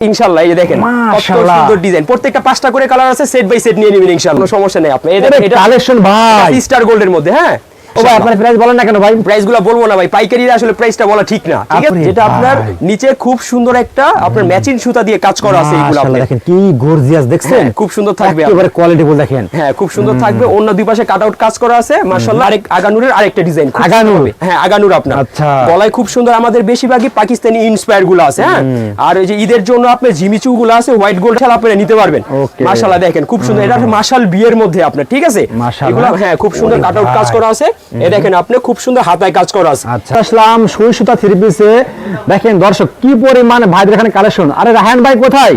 ইনশাআল্লাহ এই দেখেন সুন্দর ডিজাইন প্রত্যেকটা পাঁচটা করে কালার আছে সেট বাই সেট নিয়ে নেবেন ইনশাআল্লাহ সমস্যা নেই। আপনি দেখেন এটা কালেকশন ভাই। স্টার গোল্ডের মধ্যে হ্যাঁ? ও ভাই আপনার প্রাইস বলেন না কেন ভাই? প্রাইসগুলো বলব না ভাই পাইকারি আসলে প্রাইসটা বলা ঠিক না ঠিক আছে? যেটা আপনার নিচে খুব সুন্দর একটা আপনার ম্যাচিং সুতা দিয়ে কাজ করা আছে মাশাআল্লাহ, আপনার। দেখেন কি গর্জিয়াস দেখছেন? হ্যাঁ, খুব সুন্দর থাকবে একেবারে কোয়ালিটি বল দেখেন। হ্যাঁ খুব সুন্দর থাকবে। অন্য দুই পাশে কাট আউট কাজ করা আছে মাশাআল্লাহ। আরেক আগানুরের আরেকটা ডিজাইন আগানুর? হ্যাঁ আগানুর আপনার। আচ্ছা। গলায় খুব সুন্দর আমাদের বেশিরভাগই পাকিস্তানি ইন্সপায়ারগুলো আছে হ্যাঁ? আর ওই যে ঈদের জন্য আপনার জিমিচু গুলো আছে হোয়াইট গোল্ড ছাড়া আপনি নিতে পারবেন. মাশাআল্লাহ দেখেন খুব সুন্দর। এটা মাশাল বিয়ের মধ্যে আপনার ঠিক আছে। এগুলো হ্যাঁ খুব সুন্দর কাট আউট কাজ করা আছে। দেখেন, আপনি খুব সুন্দর হাতায় কাজ করা আছে। আচ্ছা। আসলাম, সুই সুতা থ্রি পিসে দেখেন, দর্শক, কি পরিমাণ ভাইদের এখানে কালেকশন আরে রাহান ভাই কোথায়?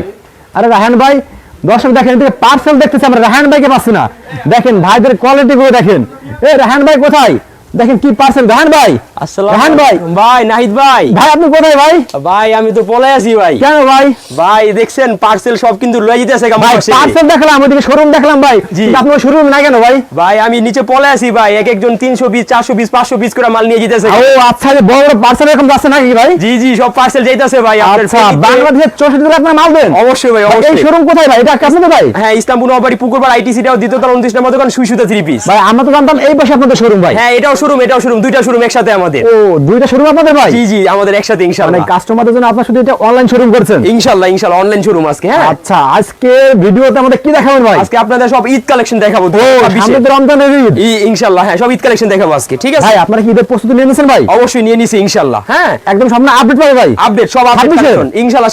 আরে রাহান ভাই, দর্শক দেখেন, এদিকে পার্সেল দেখতেছি আমরা, রাহান ভাইকে পাচ্ছি না। দেখেন, ভাইদের কোয়ালিটি গুলো দেখেন। এ, রাহান ভাই কোথায়? দেখেন কি পার্সেল রাহান ভাই। আসসালামু রাহান ভাই। ভাই নাহিদ ভাই। ভাই আপনি কোথায় ভাই? ভাই আমি তো পলে আছি ভাই। কেন ভাই? ভাই দেখছেন পার্সেল সব কিন্তু লয়ে যেতেছে কেমন ভাই পার্সেল দেখলাম ওদিকে শোরুম দেখলাম ভাই। কিন্তু আপনার শোরুম না কেন ভাই? ভাই আমি নিচে পলে আছি ভাই। এক একজন তিনশো বিশ চারশো বিশ পাঁচশো বিশ করে মাল নিয়ে যেতেছে ও আচ্ছা বড় বড় পার্সেল এরকম যাচ্ছে নাকি ভাই? জি জি সব পার্সেল যাইতেছে ভাই আপনার আচ্ছা বাংলাদেশের চৌষট্টি জেলা আপনার মাল দেন? অবশ্যই ভাই এই অবশ্যই। শোরুম কোথায় ভাই? এটা কাছে তো ভাই হ্যাঁ ইস্তাম্বুল নবাড়ি পুকুরপাড় আইটিসিটাও দ্বিতীয় তলা উনত্রিশ নম্বর দোকান সুই সুতা থ্রি পিস। ভাই আমরা তো জানতাম এই পাশে আপনাদের শোরুম ভাই। হ্যাঁ এটাও শোরুম এটাও শোরুম দুইটা শোরুম একসাথে আমাদের। ও দুইটা শোরুম আপনাদের ভাই? জি জি আমাদের একসাথে মানে কাস্টমারদের জন্য আপনার শুধু এটা অনলাইন শোরুম করছেন? ইনশাল্লাহ ইনশাল্লাহ অনলাইন শোরুম আজকে হ্যাঁ। আচ্ছা আজকে ভিডিওতে আমাদের কি দেখাবেন ভাই? আজকে আপনাদের সব ঈদ কালেকশন দেখাবো ও রমজানের ঈদ। ই- ইনশাল্লাহ হ্যাঁ সব ঈদ কালেকশন দেখাবো আজকে ঠিক আছে? ভাই আপনারা কি ঈদের প্রস্তুতি নিয়ে নিয়েছেন ভাই? অবশ্যই নিয়ে নিছি ইনশাল্লাহ হ্যাঁ। একদম সামনে আপডেট পাবে ভাই। আপডেট সব আপডেট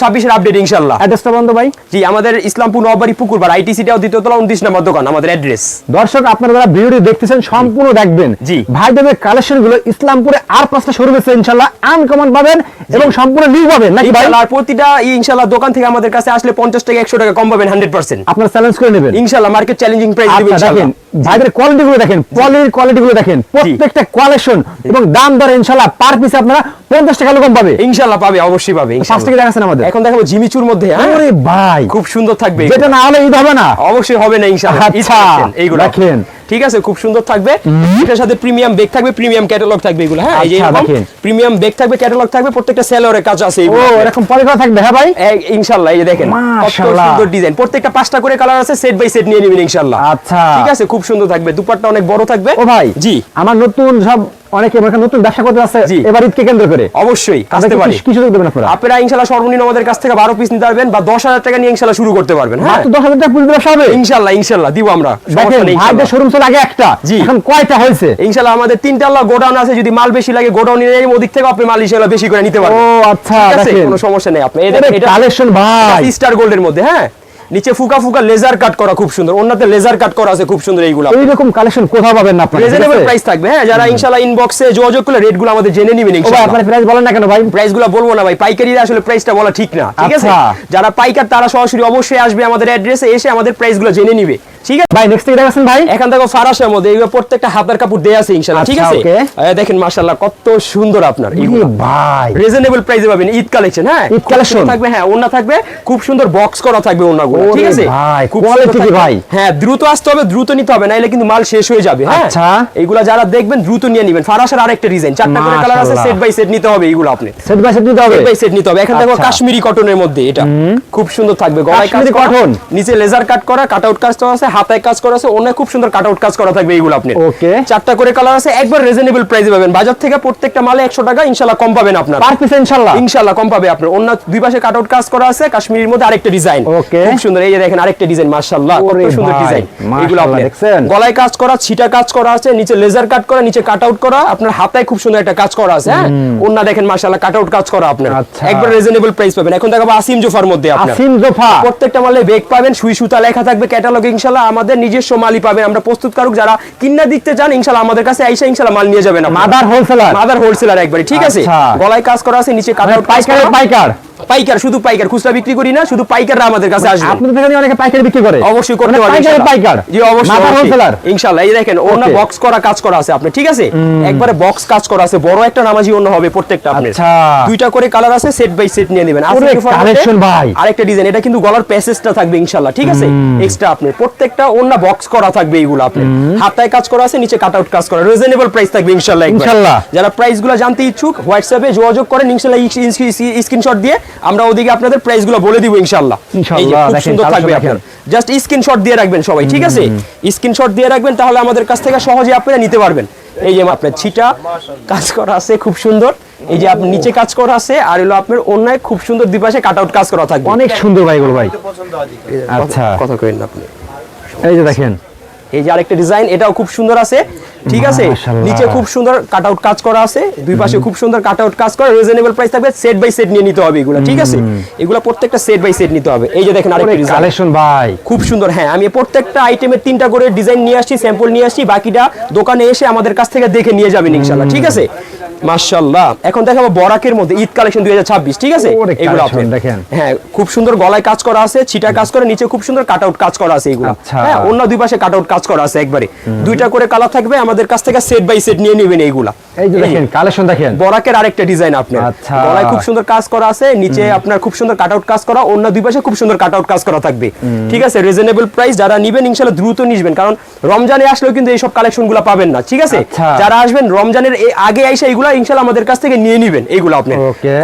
26 এর? আপডেট ইনশাল্লাহ অ্যাড্রেসটা বন্ধ ভাই। জি আমাদের ইসলামপুর নবাড়ি পুকুরপাড় আইটিসিটাও দ্বিতীয় তলা উনত্রিশ নম্বর দোকান আমাদের অ্যাড্রেস দর্শক আপনারা যারা ভিডিওটি দেখতেছেন সম্পূর্ণ দেখবেন। জি। ভাইদের কালেকশনগুলো ইসলামপুরে আর পাঁচটা শোরুম আছে ইনশাল্লাহ আনকমন পাবেন এবং সম্পূর্ণ নিউ পাবেন। নাকি ভাই? আর প্রতিটা ই- ইনশাল্লাহ দোকান থেকে আমাদের কাছে আসলে পঞ্চাশ টাকা একশো টাকা কম পাবেন হান্ড্রেড পার্সেন্ট আপনারা চ্যালেঞ্জ করে নেবেন। ইনশাল্লাহ মার্কেট চ্যালেঞ্জিং প্রাইস দিবেন দেখেন ভাইদের কোয়ালিটি গুলো দেখেন পলির কোয়ালিটি গুলো দেখেন। প্রত্যেকটা কোয়ালিশন এবং দাম দর ইনশাল্লাহ পার পিসে আপনারা পঞ্চাশ টাকা কম পাবে। ইনশাল্লাহ পাবে অবশ্যই পাবে ইনশাল্লাহ। টাকা দেখাচ্ছেন আমাদের। এখন দেখাবো জিমিচুর মধ্যে হ্যাঁ? আরে ভাই। খুব সুন্দর থাকবে যেটা না হলে ঈদ হবে না। অবশ্যই হবে না ইনশাআল্লাহ। আচ্ছা, এইগুলো। দেখেন। ঠিক আছে? খুব সুন্দর থাকবে। এটার সাথে প্রিমিয়াম বেগ থাকবে প্রিমিয়াম ক্যাটালগ থাকবে এগুলো হ্যাঁ? এই আচ্ছা, দেখেন। প্রিমিয়াম বেগ থাকবে ক্যাটালগ থাকবে প্রত্যেকটা সেলরের কাজ আছে ও এরকম পরে করা থাকবে হ্যাঁ ভাই? ইনশাআল্লাহ এই যে দেখেন কত। সুন্দর ডিজাইন প্রত্যেকটা পাঁচটা করে কালার আছে সেট বাই সেট নিয়ে নেবেন ইনশাআল্লাহ। আচ্ছা। ঠিক আছে? খুব সুন্দর থাকবে। দুপাট্টা অনেক বড় থাকবে। ও ভাই জি। আমার নতুন সব অনেকে এখানে নতুন ব্যবসা করতে এবার ঈদকে কেন্দ্র করে। অবশ্যই আসতে পারে। কি- কি সুযোগ দেবেন আপনারা? আপনারা ইনশাআল্লাহ সর্বনিম্ন আমাদের কাছ থেকে বারো পিস নিতে পারবেন বা দশ হাজার টাকা নিয়ে ইনশাআল্লাহ শুরু করতে পারবেন হ্যাঁ। মাত্র দশ হাজার টাকা পুঁজি ব্যবসা হবে? ইনশাআল্লাহ ইনশাআল্লাহ দিব আমরা। দেখেন ভাইদের শোরুম ছিল আগে একটা। এখন কয়টা হয়েছে? ইনশাআল্লাহ আমাদের তিনটা আল্লাহ গোডাউন আছে যদি মাল বেশি লাগে গোডাউন নিয়ে ওদিক থেকে আপনি মাল ইনশাআল্লাহ বেশি করে নিতে ও আচ্ছা দেখেন। কোনো সমস্যা নেই। আপনি এই দেখেন, এটা কালেকশন ভাই। স্টার গোল্ডের মধ্যে হ্যাঁ। নিচে ফুকা ফুকা লেজার কাট করা খুব সুন্দর। অন্যতে লেজার কাট করা আছে খুব সুন্দর এইগুলো। এইরকম কালেকশন কোথাও পাবেন না আপনারা রিজনেবল প্রাইস থাকবে। হ্যাঁ যারা ইনশাআল্লাহ ইনবক্সে যোগাযোগ করলে রেটগুলো আমাদের জেনে নেবেন ইনশাআল্লাহ। আপনারা প্রাইস বলেন না কেন ভাই? প্রাইসগুলো বলব না ভাই পাইকারিরা আসলে প্রাইসটা বলা ঠিক না ঠিক আছে? আচ্ছা। যারা পাইকার তারা সরাসরি অবশ্যই আসবে আমাদের অ্যাড্রেসে এসে আমাদের প্রাইসগুলো জেনে নিবে। ঠিক আছে? ভাই নেক্সট থেকে দেখাচ্ছেন ভাই। এখান থেকে ফারাসের মধ্যে এগুলো প্রত্যেকটা হাতের কাপড় দেয়া আছে ইনশাআল্লাহ। ঠিক আচ্ছা, আছে okay. দেখেন মাশাআল্লাহ কত সুন্দর আপনার এগুলো ভাই। রিজনেবল প্রাইসে পাবেন ঈদ কালেকশন হ্যাঁ? ঈদ? সুন্দর থাকবে হ্যাঁ ওন্না থাকবে খুব সুন্দর বক্স করা থাকবে ওন্নাগুলো ঠিক আছে? ভাই, খুব ভাই? হ্যাঁ দ্রুত আসতে হবে দ্রুত নিতে হবে নাইলে কিন্তু মাল শেষ হয়ে যাবে হ্যাঁ? আচ্ছা। এইগুলা যারা দেখবেন দ্রুত নিয়ে নেবেন। ফারাসের আরেকটা ডিজাইন চারটা করে কালার আছে সেট বাই সেট নিতে হবে এইগুলো আপনি। সেট বাই সেট নিতে হবে? সেট বাই সেট নিতে হবে। এখানে দেখো আচ্ছা। কাশ্মীরি কটনের মধ্যে এটা। খুব সুন্দর থাকবে গলায় কাশ্মীরি নিচে লেজার কাট করা কাট আউট কাজ আছে হাতায় কাজ করা আছে অনেক খুব সুন্দর কাট আউট কাজ করা থাকবে এইগুলো আপনি Okay. চারটা করে কালার আছে একবার রিজনেবল প্রাইসে পাবেন। বাজার থেকে প্রত্যেকটা মালে 100 টাকা ইনশাআল্লাহ কম পাবেন আপনার। পার পিস ইনশাআল্লাহ ইনশাআল্লাহ কম পাবে আপনার। অন্য দুই পাশে কাট আউট কাজ করা আছে কাশ্মীরের মধ্যে আরেকটা ডিজাইন Okay. খুব সুন্দর। এই যে দেখেন আরেকটা ডিজাইন মাশাআল্লাহ কত সুন্দর ডিজাইন এগুলো আপনি দেখছেন? গলায় কাজ করা ছিটা কাজ করা আছে নিচে লেজার কাট করা নিচে কাট আউট করা আপনার হাতায় খুব সুন্দর একটা কাজ করা আছে হ্যাঁ? অন্য দেখেন মাশাআল্লাহ কাট আউট কাজ করা আপনার। আচ্ছা। একবার রিজনেবল প্রাইস পাবেন। এখন দেখাবো আসিম জোফার মধ্যে আপনার। আসিম জোফা। প্রত্যেকটা মালে বেগ পাবেন সুই সুতা লেখা থাকবে ক্যাটালগে ইনশাআল্লাহ আমাদের নিজস্ব মালই পাবেন। আমরা প্রস্তুতকারক যারা কিনা দিতে চান ইনশাআল্লাহ আমাদের কাছে আইসা ইনশাআল্লাহ মাল নিয়ে যাবেন। মাদার হোলসেলার মাদার হোলসেলার একবারে ঠিক আছে? আচ্ছা। গলায় কাজ করা আছে নিচে কাটার পাইকার পাইকার। পাইকার শুধু পাইকার খুচরা বিক্রি করি না শুধু পাইকাররা আমাদের কাছে আসবে। আপনাদের থেকে অনেকে পাইকারি বিক্রি করে। অবশ্যই করতে মানে পারবেন ইনশাআল্লাহ। পাইকার জি অবশ্যই অবশ্যই। হোলসেলার ইনশাআল্লাহ এই দেখেন ওনা বক্স করা কাজ করা আছে আপনি ঠিক আছে? একবারে বক্স কাজ করা আছে বড় একটা নামাজি অন্য হবে প্রত্যেকটা আপনার। আচ্ছা। দুইটা করে কালার আছে সেট বাই সেট নিয়ে নেবেন। ওরে, collection ভাই। আরেকটা ডিজাইন এটা কিন্তু গলার প্যাসেজটা থাকবে ইনশাআল্লাহ ঠিক আছে? এক্সট্রা আপনার প্রত্যেকটা অন্য বক্স করা থাকবে এইগুলো আপনার। হাতায় কাজ করা আছে নিচে কাট আউট কাজ করা রিজনেবল প্রাইস থাকবে ইনশাআল্লাহ ইনশাআল্লাহ। যারা প্রাইসগুলো জানতে ইচ্ছুক হোয়াটসঅ্যাপে যোগাযোগ করেন ইনশাআল্লাহ স্ক্রিনশট দিয়ে আমরা ওদিকে আপনাদের প্রাইসগুলো বলে দিব ইনশাআল্লাহ, খুব সুন্দর থাকবে আপনার। জাস্ট স্ক্রিনশট দিয়ে রাখবেন সবাই ঠিক আছে? স্ক্রিনশট দিয়ে রাখবেন তাহলে আমাদের কাছ থেকে সহজে আপনারা নিতে পারবেন। এই যে আপনার ছিটা কাজ করা আছে খুব সুন্দর। এই যে আপনার নিচে কাজ করা আছে আর হলো আপনার অন্যায় খুব সুন্দর দুপাশে কাট আউট কাজ করা থাকবে। অনেক সুন্দর ভাই। এগুলো ভাই আচ্ছা। কথা কইেন না আপনি? এই যে দেখেন। এই যে আরেকটা ডিজাইন এটাও খুব সুন্দর আছে। ঠিক আছে? নিচে খুব সুন্দর কাট আউট কাজ করা আছে দুই পাশে খুব সুন্দর কাট আউট কাজ করা রিজনেবল প্রাইস থাকবে সেট বাই সেট নিয়ে নিতে হবে এগুলো ঠিক আছে? এগুলো প্রত্যেকটা সেট বাই সেট নিতে হবে। এই যে দেখেন আরেকটা কালেকশন ভাই। খুব সুন্দর হ্যাঁ আমি প্রত্যেকটা আইটেমের তিনটা করে ডিজাইন নিয়ে আসছি স্যাম্পল নিয়ে আসছি বাকিটা দোকানে এসে আমাদের কাছ থেকে দেখে নিয়ে যাবেন ইনশাল্লাহ ঠিক আছে? মাশাআল্লাহ। এখন দেখাবো বরাকের মধ্যে ঈদ কালেকশন দুই হাজার ছাব্বিশ ঠিক আছে? এগুলো আপনি- দেখেন। হ্যাঁ খুব সুন্দর গলায় কাজ করা আছে ছিটা কাজ করে নিচে খুব সুন্দর কাট আউট কাজ করা আছে এগুলো। আচ্ছা। হ্যাঁ অন্য দুই পাশে কাট আউট কাজ করা আছে একবারে। দুইটা করে কালার থাকবে আমাদের কাছ থেকে সেট বাই সেট নিয়ে নেবেন এইগুলা। এই যে দেখেন কালেকশন দেখেন। বরাকের আরেকটা ডিজাইন আপনার। আচ্ছা। গলায় খুব সুন্দর কাজ করা আছে নিচে আপনার খুব সুন্দর কাট আউট কাজ করা অন্য দুই পাশে খুব সুন্দর কাট আউট কাজ করা থাকবে। ঠিক আছে? রিজনেবল প্রাইস যারা নিবেন ইনশাআল্লাহ দ্রুত নিবেন। কারণ রমজানে আসলেও কিন্তু এইসব কালেকশনগুলো পাবেন না ঠিক আছে? আচ্ছা। যারা আসবেন রমজানের এ- আগে আইসা এগুলা ইনশাআল্লাহ আমাদের কাছ থেকে নিয়ে নিবেন এইগুলো আপনি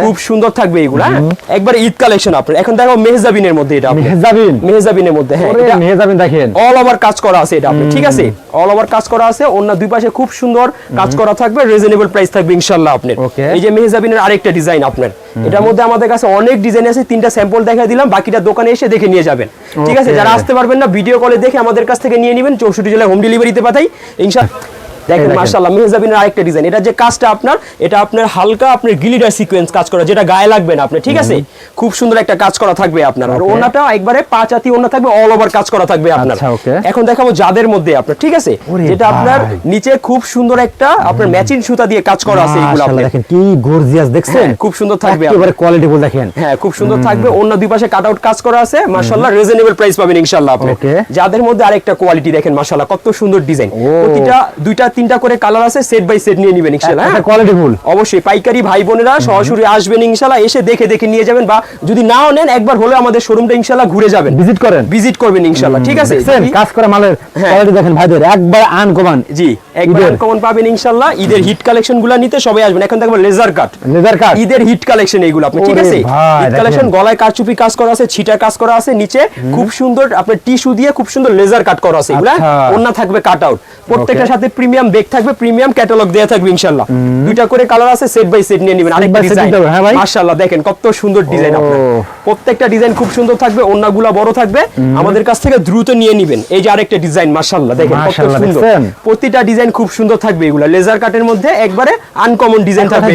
খুব সুন্দর থাকবে এগুলো হ্যাঁ? একবার ঈদ কালেকশন আপনার। এখন দেখো মেহজাবিনের মধ্যে এটা। মেহজাবিন? মেহজাবিনের মধ্যে হ্যাঁ এটা মেহজাবিন দেখেন। অল ওভার কাজ করা আছে এটা আপনি ঠিক আছে? অল ওভার কাজ করা আছে অন্য দুই পাশে খুব সুন্দর কাজ করা থাকবে রিজনেবল প্রাইস থাকবে ইনশাআল্লাহ আপনার। এই যে মেহজাবিনের আরেকটা ডিজাইন আপনার। এটার মধ্যে আমাদের কাছে অনেক ডিজাইন আছে তিনটা স্যাম্পল দেখা দিলাম বাকিটা দোকানে এসে দেখে নিয়ে যাবেন। ঠিক আছে যারা আসতে পারবেন না ভিডিও কলে দেখে আমাদের কাছ থেকে নিয়ে নেবেন চৌষট্টি জেলায় হোম ডেলিভারিতে পাঠাই ইনশাআল্লাহ দেখেন। মাশাআল্লাহ মেহজাবিনের আরেকটা ডিজাইন এটা যে কাজটা আপনার এটা আপনার হালকা আপনার গিলিডার সিকোয়েন্স কাজ করা যেটা গায়ে লাগবে না আপনার ঠিক আছে? খুব সুন্দর একটা কাজ করা থাকবে আপনার। আর ওনাটা একবারে পাঁচ হাতি ওনা থাকবে অল ওভার কাজ করা থাকবে আপনার। আচ্ছা. এখন দেখাবো যাদের মধ্যে আপনার ঠিক আছে? যেটা আপনার নিচে খুব সুন্দর একটা আপনার ম্যাচিং সুতা দিয়ে কাজ করা আছে এগুলো আপনার। দেখেন কি গর্জিয়াস দেখছেন? হ্যাঁ, খুব সুন্দর থাকবে একেবারে কোয়ালিটিফুল দেখেন। হ্যাঁ খুব সুন্দর থাকবে। অন্য দুই পাশে কাট আউট কাজ করা আছে। মাশাআল্লাহ রিজনেবল প্রাইস পাবেন ইনশাআল্লাহ আপনি. যাদের মধ্যে আরেকটা কোয়ালিটি দেখেন মাশাআল্লাহ কত সুন্দর ডিজাইন প্রতিটা দুইটা তিনটা করে কালার আছে সেট বাই সেট নিয়ে নেবেন ইনশাআল্লাহ হ্যাঁ? কোয়ালিটিফুল অবশ্যই পাইকারি ভাই বোনেরা সরাসরি আসবেন ইনশাআল্লাহ এসে দেখে দেখে নিয়ে যাবেন বা যদি না নেন একবার হলে আমাদের শোরুমটা ইনশাআল্লাহ ঘুরে যাবেন। ভিজিট করেন। ভিজিট করবেন ইনশাআল্লাহ ঠিক আছে? কাজ করা মালের হ্যাঁ। কোয়ালিটি দেখেন ভাইদের একবার আনকমান জি। একবার কমন পাবেন ইনশাআল্লাহ ঈদের হিট কালেকশনগুলা নিতে সবাই আসবেন। এখন দেখবেন লেজার কাট লেজার কাট ঈদের হিট কালেকশন এইগুলো আপনি ঠিক আছে? হিট কালেকশন গলায় কারচুপি কাজ করা আছে ছিটা কাজ করা আছে নিচে খুব সুন্দর আপনার টিস্যু দিয়ে খুব সুন্দর লেজার কাট করা আছে এগুলা। আচ্ছা। ওন্না থাকবে কাট আউট প্রত্যেকটার সাথে প্রিমিয়াম বেগ থাকবে প্রিমিয়াম ক্যাটালগ দেয়া থাকবে ইনশাআল্লাহ দুইটা করে কালার আছে সেট বাই সেট নিয়ে নেবেন। আরেকটা ডিজাইন হ্যাঁ ভাই? মাশাআল্লাহ দেখেন কত সুন্দর ডিজাইন আপনার। প্রত্যেকটা ডিজাইন খুব সুন্দর থাকবে ওন্নাগুলা বড় থাকবে। আমাদের কাছ থেকে দ্রুত নিয়ে নেবেন। এই যে আরেকটা ডিজাইন মাশাআল্লাহ দেখেন কত সুন্দর। প্রতিটা ডিজাইন খুব সুন্দর থাকবে এগুলা। লেজার কাটের মধ্যে একবারে আনকমন ডিজাইন থাকবে।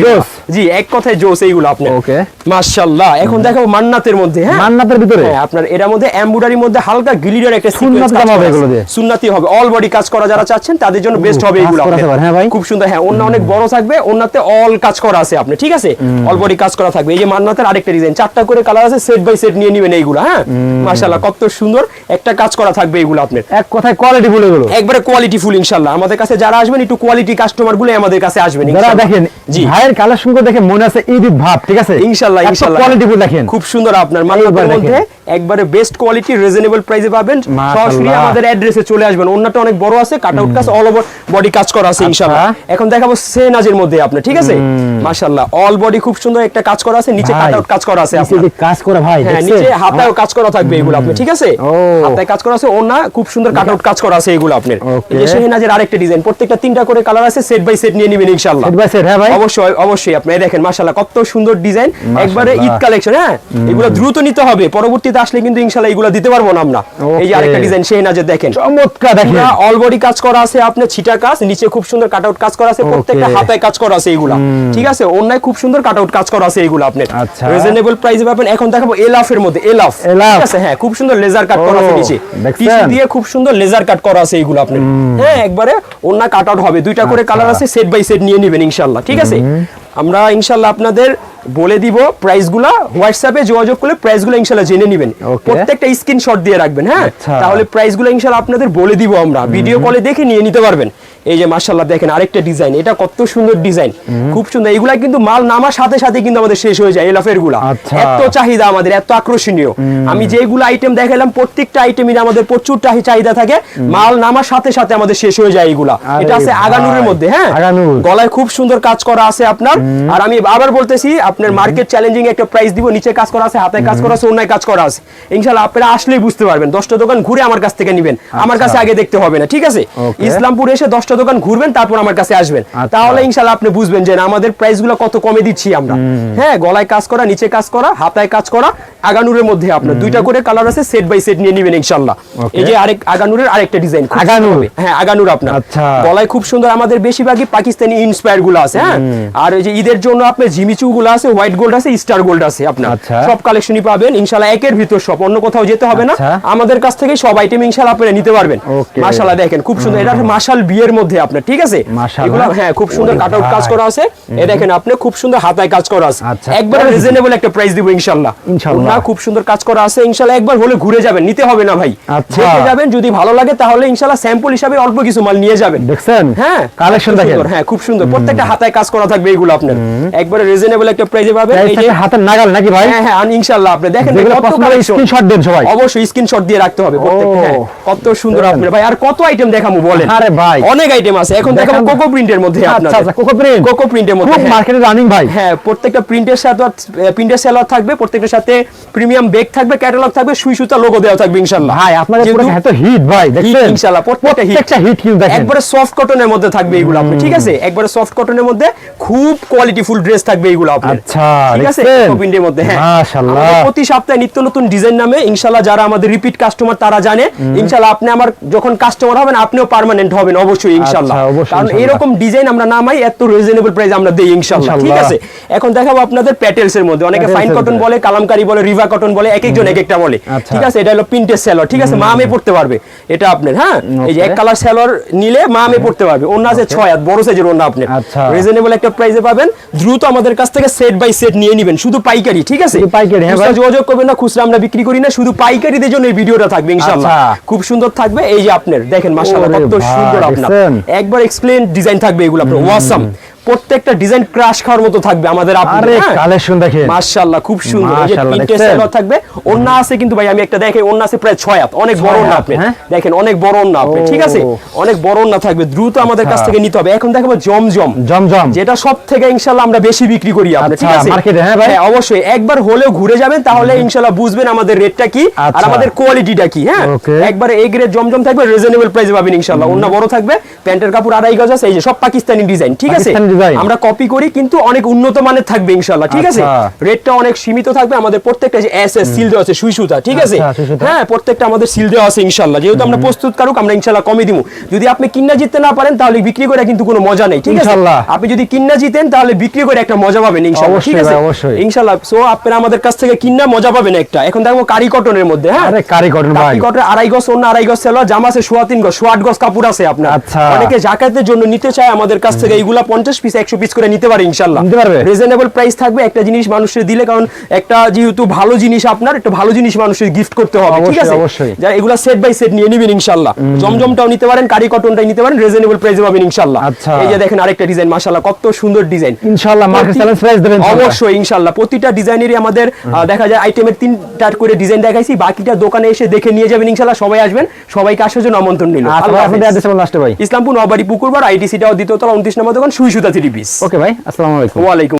জি এক কথায় জোস এইগুলো আপনার। Okay. মাশাআল্লাহ এখন দেখাবো মান্নাতের মধ্যে হ্যাঁ? মান্নাতের ভিতরে? হ্যাঁ আপনার এর মধ্যে এমব্রয়ডারির মধ্যে হালকা গিলিডার একটা সুন্নাতি হবে এগুলো দিয়ে। সুন্নাতি হবে। অল বডি কাজ করা যারা চাচ্ছেন তাদের জন্য বেস্ট হবে এগুলো হ্যাঁ ভাই? খুব সুন্দর হ্যাঁ অন্য অনেক বড় থাকবে অন্যতে অল কাজ করা আছে আপনি ঠিক আছে? অল বডি কাজ করা থাকবে। এই যে মান্নাতের আরেকটা ডিজাইন চারটা করে কালার আছে সেট বাই সেট নিয়ে নেবেন এইগুলো হ্যাঁ? মাশাআল্লাহ কত সুন্দর একটা কাজ করা থাকবে এগুলো আপনার। এক কথায় কোয়ালিটিফুল এগুলো। একবারে কোয়ালিটি ফুল ইনশাআল্লাহ। আমাদের কাছে যারা আসবেন একটু কোয়ালিটি কাস্টমারগুলো আমাদের কাছে আসবেন যারা দেখেন জি। ভাইয়ের কালেকশন করে দেখে মনে আছে ঈদ ঈদ ভাব ঠিক আছে? ইনশাআল্লাহ ইনশাআল্লাহ দেখেন। খুব সুন্দর আপনার মান্নাতের মধ্যে একবারে বেস্ট কোয়ালিটি রিজনেবল প্রাইসে পাবেন। সরাসরি আমাদের অ্যাড্রেসে চলে আসবেন। অন্যটা অনেক বড় আছে কাট আউট কাজ অল ওভার বডি কাজ করা আছে ইনশাআল্লাহ এখন দেখাবো সেনাজের মধ্যে আপনি ঠিক আছে? মাশাআল্লাহ অল বডি খুব সুন্দর একটা কাজ করা আছে নিচে কাট আউট কাজ করা আছে নিচে আপনার। কাজ করে ভাই হ্যাঁ নিচে হাতায়ও কাজ করা থাকবে এগুলো আপনি ঠিক আছে? হাতায় কাজ করা আছে ওনা খুব সুন্দর কাট আউট কাজ করা আছে এগুলো আপনার। Okay. এই যে সেনাজের আরেকটা ডিজাইন প্রত্যেকটা তিনটা করে কালার আছে সেট বাই সেট নিয়ে নেবেন ইনশাআল্লাহ। Set by set, হ্যাঁ ভাই? অবশ্যই অবশ্যই। আপনি দেখেন মাশাআল্লাহ কত সুন্দর ডিজাইন একবারে ঈদ কালেকশন হ্যাঁ? এগুলো দ্রুত নিতে হবে। পরবর্তীতে আসলে কিন্তু ইনশাআল্লাহ এগুলো দিতে পারব না আমরা। এই যে আরেকটা ডিজাইন সেনাজের দেখেন। চমৎকার দেখেন। অল বডি কাজ করা আছে আপনার ছিটা কাজ নিচে খুব সুন্দর কাট আউট কাজ করা আছে প্রত্যেকটা. হাতায় কাজ করা আছে এগুলা। ঠিক আছে? অন্যায় খুব সুন্দর কাট আউট কাজ করা আছে এগুলো আপনার। আচ্ছা। রিজনেবল প্রাইসে পাবেন। এখন দেখাবো এলাফের মধ্যে এলাফ। ঠিক আছে? হ্যাঁ খুব সুন্দর লেজার কাট করা আছে নিচে। দিয়ে খুব সুন্দর লেজার কাট করা আছে এগুলো আপনার। হ্যাঁ একবারে অন্য কাট আউট হবে। দুইটা করে কালার আছে সেট বাই সেট নিয়ে নেবেন ইনশাল্লাহ ঠিক আছে? আমরা ইনশাল্লাহ আপনাদের বলে দিব প্রাইসগুলো হোয়াটসঅ্যাপে যোগাযোগ করলে প্রাইসগুলো ইনশাল্লাহ জেনে নেবেন. প্রত্যেকটা স্ক্রিনশট দিয়ে রাখবেন হ্যাঁ? তাহলে তাহলে প্রাইসগুলো ইনশাল্লাহ আপনাদের বলে দিব আমরা। ভিডিও কলে দেখে নিয়ে নিতে পারবেন। এই যে মার্শাল্লাহ দেখেন আরেকটা ডিজাইন এটা কত সুন্দর ডিজাইন। খুব সুন্দর এগুলা কিন্তু মাল নামার সাথে সাথে কিন্তু আমাদের শেষ হয়ে যায় এলাফেরগুলা। আচ্ছা। এত চাহিদা আমাদের এত আকর্ষণীয়। আমি যেগুলো আইটেম দেখালাম প্রত্যেকটা আইটেমের আমাদের প্রচুর চাহিদা থাকে। মাল নামার সাথে সাথে আমাদের শেষ হয়ে যায় এগুলা এটা আছে আগানুরের মধ্যে হ্যাঁ? আগানুর। গলায় খুব সুন্দর কাজ করা আছে আপনার। আর আমি আবার বলতেছি আপনার মার্কেট চ্যালেঞ্জিং একটা প্রাইস দিব নিচে কাজ করা আছে হাতে কাজ করা আছে অন্যায় কাজ করা আছে। ইনশাআল্লাহ আপনারা আসলেই বুঝতে পারবেন দশটা দোকান ঘুরে আমার কাছ থেকে নেবেন। আমার কাছে আগে দেখতে হবে না ঠিক আছে? ইসলামপুর এসে দশটা দোকান ঘুরবেন তারপর আমার কাছে আসবেন। আচ্ছা। তাহলে ইনশাআল্লাহ আপনি বুঝবেন যে আমাদের প্রাইসগুলো কত কমে দিচ্ছি আমরা। হ্যাঁ গলায় কাজ করা নিচে কাজ করা হাতায় কাজ করা আগানুরের মধ্যে আপনার। দুইটা করে কালার আছে সেট বাই সেট নিয়ে নেবেন ইনশাআল্লাহ Okay. এই যে আরেক আগানুরের আরেকটা ডিজাইন আগানুর? হ্যাঁ আগানুর আপনার। আচ্ছা। গলায় খুব সুন্দর আমাদের বেশিরভাগই পাকিস্তানি ইন্সপায়ারগুলো আছে হ্যাঁ? আর ওই যে ঈদের জন্য আপনার জিমিচু গুলো আছে হোয়াইট গোল্ড আছে স্টার গোল্ড আছে আপনার। আচ্ছা। সব কালেকশনই পাবেন। ইনশাআল্লাহ একের ভিতর সব অন্য কোথাও যেতে হবে না। আমাদের কাছ থেকে সব আইটেম ইনশাল্লাহ আপনারা নিতে পারবেন। Okay. মাশাআল্লাহ দেখেন খুব সুন্দর। এটা মাশাল বিয়ের মধ্যে আপনার ঠিক আছে? এগুলো হ্যাঁ খুব সুন্দর কাট আউট কাজ করা আছে। এ দেখেন আপনি খুব সুন্দর হাতায় কাজ করা আছে। আচ্ছা। একবার রিজনেবল একটা প্রাইস দিব ইনশাআল্লাহ। ইনশাআল্লাহ। খুব সুন্দর কাজ করা আছে ইনশাআল্লাহ একবার হলে ঘুরে যাবেন নিতে হবে না ভাই। আচ্ছা। দেখে যাবেন যদি ভালো লাগে তাহলে ইনশাআল্লাহ স্যাম্পল হিসাবে অল্প কিছু মাল নিয়ে যাবেন। দেখছেন? হ্যাঁ কালেকশন দেখেন। হ্যাঁ খুব সুন্দর। প্রত্যেকটা হাতায় কাজ করা থাকবে এগুলো আপনার। একবারে রিজনেবল একটা প্রাইসে পাবেন। এই যে হাতের নাগাল নাকি ভাই? হ্যাঁ হ্যাঁ ইনশাআল্লাহ আপনি দেখেন কত স্ক্রিনশট দেন সবাই। অবশ্যই স্ক্রিনশট দিয়ে রাখতে হবে প্রত্যেকটা, হ্যাঁ। কত সুন্দর। আপনার। ভাই আর কত আইটেম দেখামু বলেন? আরে ভাই। অনেক আইটেম আছে। এখন দেখাবো কোকো প্রিন্টের মধ্যে আচ্ছা আচ্ছা কোকো প্রিন্ট কোকো প্রিন্টের মধ্যে খুব হ্যাঁ। মার্কেটে রানিং ভাই। হ্যাঁ প্রত্যেকটা প্রিন্টের সাথে প্রিন্টের সেলার থাকবে প্রত্যেকটার সাথে প্রিমিয়াম বেগ থাকবে ক্যাটালগ থাকবে সুই সুতা লোগো দেওয়া থাকবে ইনশাআল্লাহ। ভাই আপনাদের পুরো এত হিট ভাই দেখছেন? ইনশাআল্লাহ প্রত্যেকটা হিট প্রত্যেকটা হিট কিন্তু দেখেন। একবারে সফট কটনের মধ্যে থাকবে এগুলো আপনি ঠিক আছে? একবারে সফট কটনের মধ্যে খুব কোয়ালিটি ফুল ড্রেস থাকবে এগুলো আপনার আচ্ছা, ঠিক আছে? দেখছেন? প্রিন্টের মধ্যে হ্যাঁ। মাশাআল্লাহ। প্রতি সপ্তাহে নিত্য নতুন ডিজাইন নামে ইনশাআল্লাহ যারা আমাদের রিপিট কাস্টমার তারা জানে। ইনশাআল্লাহ আপনি আমার যখন কাস্টমার হবেন আপনিও পার্মানেন্ট হবেন অবশ্যই। ইনশাআল্লাহ। কারণ এরকম ডিজাইন আমরা নামাই এত রিজনেবল প্রাইস আমরা দেই ইনশাআল্লাহ। ঠিক আছে? এখন দেখাবো আপনাদের প্যাটেলস এর মধ্যে। অনেকে ফাইন কটন বলে কালামকারি বলে রিভা কটন বলে এক একজন এক একটা বলে। ঠিক আছে? এটা হলো প্রিন্টের সেলর ঠিক আছে? মা মে পড়তে পারবে। এটা আপনার হ্যাঁ? এই যে এক কালার সেলর নিলে মা মে পড়তে পারবে। ওন্না আছে ছয় হাত বড় সাইজের ওন্না আপনি। রিজনেবল একটা প্রাইসে পাবেন। দ্রুত আমাদের কাছ থেকে সেট বাই সেট নিয়ে নেবেন। শুধু পাইকারি ঠিক আছে? পাইকারি, হ্যাঁ ভাই। যোগাযোগ করবেন না খুচরা আমরা বিক্রি করি না। শুধু পাইকারিদের জন্য এই ভিডিওটা থাকবে ইনশাআল্লাহ। আচ্ছা। খুব সুন্দর থাকবে। এই যে আপনার দেখেন মাশাআল্লাহ কত সুন্দর আপনার? একবার এক্সপ্লেন ডিজাইন থাকবে এগুলো আপনার। ওয়াসাম প্রত্যেকটা ডিজাইন ক্রাশ খাওয়ার মতো থাকবে আমাদের আরে হ্যাঁ? কালেকশন দেখেন। মাশাআল্লাহ খুব সুন্দর। এই যে থাকবে। ওন্না আছে কিন্তু ভাই আমি একটা দেখে ওন্না আছে প্রায় 6 হাত। অনেক বড় ছয় না আপনি হ্যাঁ? দেখেন অনেক বড় না আপনি ঠিক আছে? অনেক বড় না থাকবে। দ্রুত আমাদের কাছ আচ্ছা। থেকে নিতে হবে। এখন দেখাবো জমজম। জমজম। যেটা সব থেকে ইনশাআল্লাহ আমরা বেশি বিক্রি করি আপনি ঠিক আচ্ছা, আছে? market এ, হ্যাঁ ভাই? অবশ্যই। একবার হলেও ঘুরে যাবেন তাহলে ইনশাআল্লাহ বুঝবেন আমাদের রেটটা কি আর আচ্ছা। আমাদের কোয়ালিটিটা কি হ্যাঁ? একবার এই গ্রেড জমজম থাকবে রিজনেবল প্রাইসে পাবেন ইনশাআল্লাহ। অন্য বড় থাকবে প্যান্টের কাপড় আড়াই গজ আছে এই যে সব পাকিস্তানি ডিজাইন ঠিক আছে? Design। আমরা কপি করি কিন্তু অনেক উন্নত মানের থাকবে ইনশাআল্লাহ ঠিক আছে? আচ্ছা। রেটটা অনেক সীমিত থাকবে আমাদের প্রত্যেকটা যে এস এস সিল দেওয়া আছে সুই সুতা ঠিক আছে? আচ্ছা। হ্যাঁ প্রত্যেকটা আমাদের সিল দেওয়া আছে ইনশাআল্লাহ। যেহেতু আমরা প্রস্তুত কারুক আমরা ইনশাআল্লাহ কমে দিমু। যদি আপনি কিন্না জিততে না পারেন তাহলে বিক্রি করে কিন্তু কোনো মজা নেই ঠিক আছে? আপনি যদি কিন্না জিতেন তাহলে বিক্রি করে একটা মজা পাবেন ইনশাআল্লাহ ঠিক অবশ্যই আছে অবশ্যই। ইনশাআল্লাহ। সো আপনারা আমাদের কাছ থেকে কিন্না মজা পাবেন একটা। এখন দেখব কারি কটনের মধ্যে হ্যাঁ? আরে কারি কটন ভাই। কারি কটনের আড়াই গজ অন্য আড়াই গজ সেলোয়ার জামা আছে সোয়া তিন গজ সোয়া আট গজ কাপড় আছে আপনার। আচ্ছা। অনেকে জাকাতের জন্য নিতে চায় আমাদের কাছ থেকে এইগুলা পঞ্চাশ পিস একশো পিস করে নিতে পারে ইনশাল্লাহ নিতে পারবে? রিজনেবল প্রাইস থাকবে একটা জিনিস মানুষের দিলে কারণ একটা যেহেতু ভালো জিনিস আপনার একটা ভালো জিনিস মানুষের গিফট করতে হবে ঠিক অবশ্যই, আছে? অবশ্যই। যারা এগুলা সেট বাই সেট নিয়ে নেবেন ইনশাল্লাহ জমজমটাও নিতে পারেন কারি কটনটাই নিতে পারেন রিজনেবল প্রাইসে পাবেন ইনশাল্লাহ আচ্ছা। এই যে দেখেন আরেকটা ডিজাইন মাশাআল্লাহ কত সুন্দর ডিজাইন ইনশাআল্লাহ মার্কেট চ্যালেঞ্জ প্রাইস দেবেন অবশ্যই ইনশাল্লাহ প্রতিটা ডিজাইনেরই আমাদের দেখা যায় আইটেমের তিনটা করে ডিজাইন দেখাইছি বাকিটা দোকানে এসে দেখে নিয়ে যাবেন ইনশাল্লাহ সবাই আসবেন সবাইকে আসার জন্য আমন্ত্রণ নিল ইসলামপুর নবাড়ি পুকুরবার আইটিসিটাও দ্বিতীয় তলা উনত্রিশ নম্বর দোকান সুই সুতা থ্রি পিস ওকে ভাই আসসালামু আলাইকুম। ওয়ালাইকুম